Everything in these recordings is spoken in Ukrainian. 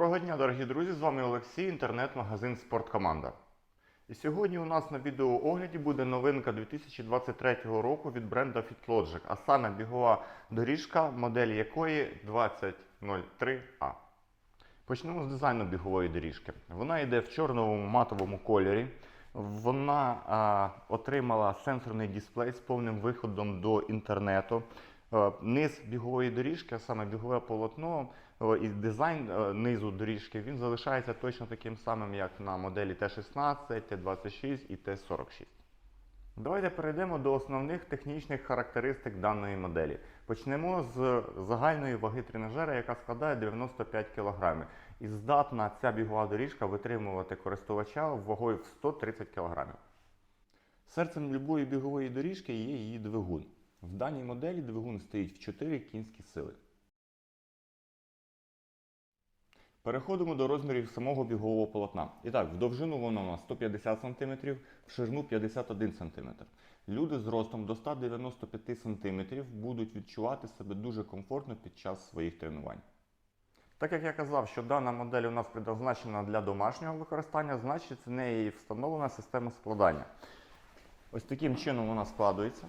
Доброго дня, дорогі друзі! З вами Олексій, інтернет-магазин Спорткоманда. І сьогодні у нас на відеоогляді буде новинка 2023 року від бренда FitLogic, а саме бігова доріжка, модель якої 2003A. Почнемо з дизайну бігової доріжки. Вона йде в чорному матовому кольорі. Вона а, отримала сенсорний дисплей з повним виходом до інтернету. Е, Низ бігової доріжки, а саме бігове полотно і дизайн е, низу доріжки, він залишається точно таким самим, як на моделі Т-16, Т-26 і Т-46. Давайте перейдемо до основних технічних характеристик даної моделі. Почнемо з загальної ваги тренажера, яка складає 95 кг. І здатна ця бігова доріжка витримувати користувача вагою в 130 кг. Серцем любої бігової доріжки є її двигун. В даній моделі двигун стоїть в 4 кінські сили. Переходимо до розмірів самого бігового полотна. І так, в довжину воно у нас 150 см, в ширину 51 см. Люди з ростом до 195 см будуть відчувати себе дуже комфортно під час своїх тренувань. Так як я казав, що дана модель у нас предназначена для домашнього використання, значить в неї встановлена система складання. Ось таким чином вона складується.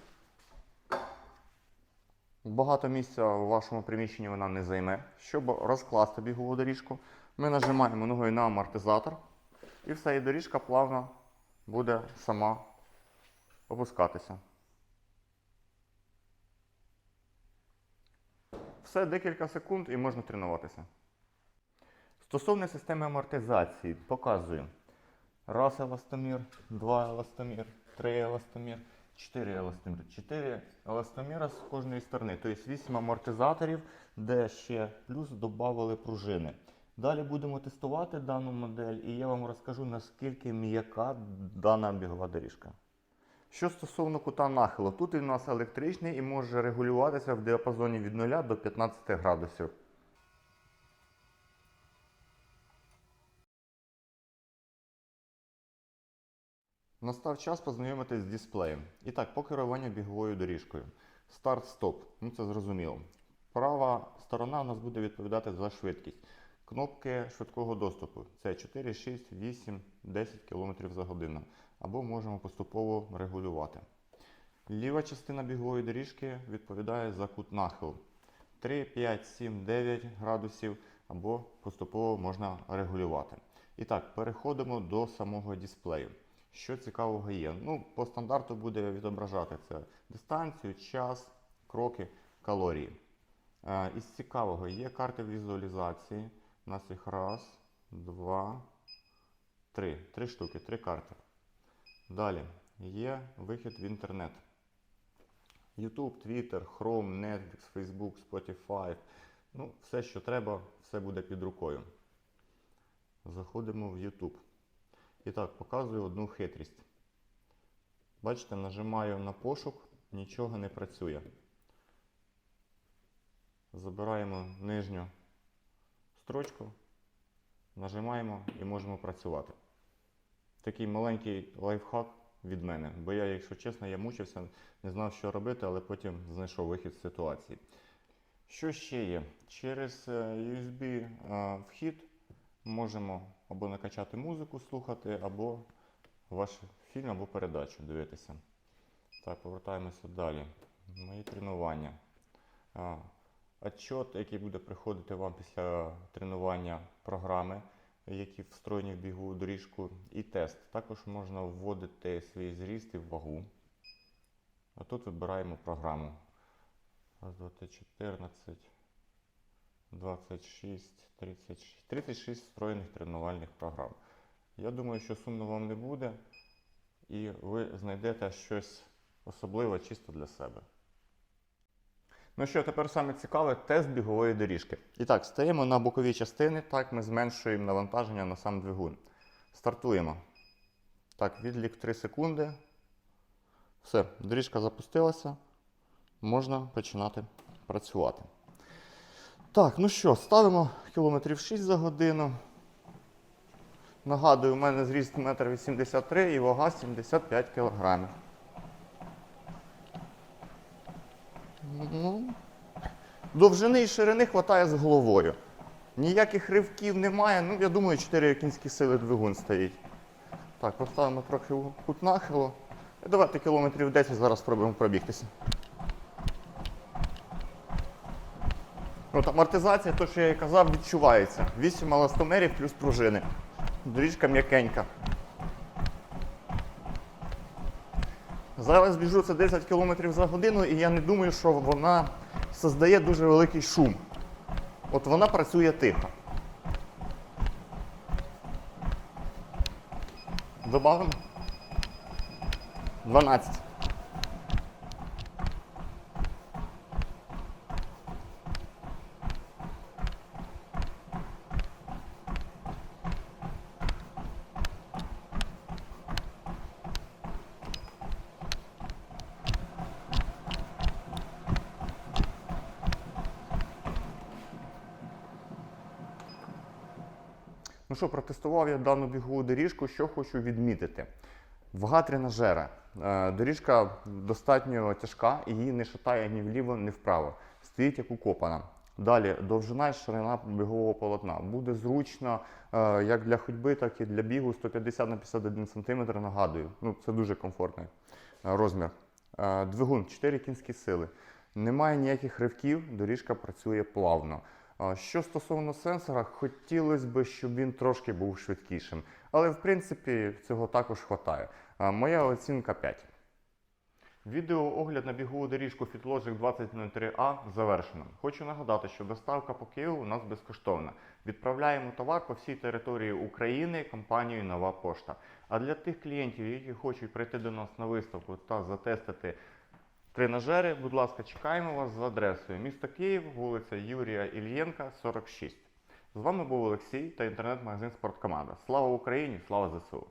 Багато місця у вашому приміщенні вона не займе. Щоб розкласти бігову доріжку, ми нажимаємо ногою на амортизатор, і все, і доріжка плавно буде сама опускатися. Все декілька секунд і можна тренуватися. Стосовно системи амортизації, показую. Раз еластомір, два еластомір, три еластомір, 4 еластоміри. 4 еластоміра з кожної сторони. Тобто 8 амортизаторів, де ще плюс додали пружини. Далі будемо тестувати дану модель і я вам розкажу, наскільки м'яка дана бігова доріжка. Що стосовно кута нахилу, тут він у нас електричний і може регулюватися в діапазоні від 0 до 15 градусів. Настав час познайомитись з дисплеєм. І так, по керуванню біговою доріжкою. Старт-стоп. Ну це зрозуміло. Права сторона у нас буде відповідати за швидкість. Кнопки швидкого доступу. Це 4, 6, 8, 10 км за годину. Або можемо поступово регулювати. Ліва частина бігової доріжки відповідає за кут нахилу. 3, 5, 7, 9 градусів або поступово можна регулювати. І так, переходимо до самого дисплею. Що цікавого є? Ну, по стандарту буде відображати це дистанцію, час, кроки, калорії. Е, із цікавого є карти візуалізації. У нас їх раз, два, три. Три штуки, три карти. Далі є вихід в інтернет. YouTube, Twitter, Chrome, Netflix, Facebook, Spotify. Ну, все, що треба, все буде під рукою. Заходимо в YouTube. І так, показую одну хитрість. Бачите, нажимаю на пошук, нічого не працює. Забираємо нижню строчку, нажимаємо і можемо працювати. Такий маленький лайфхак від мене. Бо я, якщо чесно, я мучився, не знав, що робити, але потім знайшов вихід з ситуації. Що ще є? Через е, USB е, можемо або накачати музику, слухати, або ваш фільм або передачу дивитися. Так, повертаємося далі. Мої тренування. А, Отчет, який буде приходити вам після тренування програми, які встроєні в бігову доріжку, і тест. Також можна вводити свій зріст і вагу. А тут вибираємо програму. Раз, два, три, 14, 26, 36. 36 встроєних тренувальних програм. Я думаю, що сумно вам не буде, і ви знайдете щось особливе чисто для себе. Ну що, тепер саме цікаве тест бігової доріжки. І так, стаємо на бокові частини, так ми зменшуємо навантаження на сам двигун. Стартуємо. Так, відлік 3 секунди. Все, доріжка запустилася. Можна починати працювати. Так, ну що, ставимо кілометрів 6 за годину. Нагадую, у мене зріст 1,83 м і вага 75 кг. Ну, довжини і ширини вистачає з головою. Ніяких ривків немає. Ну, я думаю, 4 кінські сили двигун стоїть. Так, поставимо трохи кут нахилу. Давайте кілометрів 10 зараз спробуємо пробігтися. От амортизація, то, що я і казав, відчувається. 8 еластомерів плюс пружини. Доріжка м'якенька. Зараз біжу це 10 км за годину, і я не думаю, що вона создає дуже великий шум. От вона працює тихо. Добавимо. 12. Що, протестував я дану бігову доріжку, що хочу відмітити. Вага тренажера. Е, Доріжка достатньо тяжка її не шатає ні вліво, ні вправо. Стоїть як укопана. Далі довжина і ширина бігового полотна. Буде зручно е, як для ходьби, так і для бігу 150 на 51 см, нагадую. Ну, це дуже комфортний е, розмір. Двигун 4 кінські сили. Немає ніяких ривків, доріжка працює плавно. Що стосовно сенсора, хотілося б, щоб він трошки був швидкішим. Але в принципі цього також вистачає. Моя оцінка 5. Відеоогляд на бігову доріжку FitLogic 2003A завершено. Хочу нагадати, що доставка по Києву у нас безкоштовна. Відправляємо товар по всій території України компанією Нова Пошта. А для тих клієнтів, які хочуть прийти до нас на виставку та затестити тренажери, будь ласка, чекаємо вас за адресою місто Київ, вулиця Юрія Ільєнка, 46. З вами був Олексій та інтернет-магазин Спорткоманда. Слава Україні! Слава ЗСУ!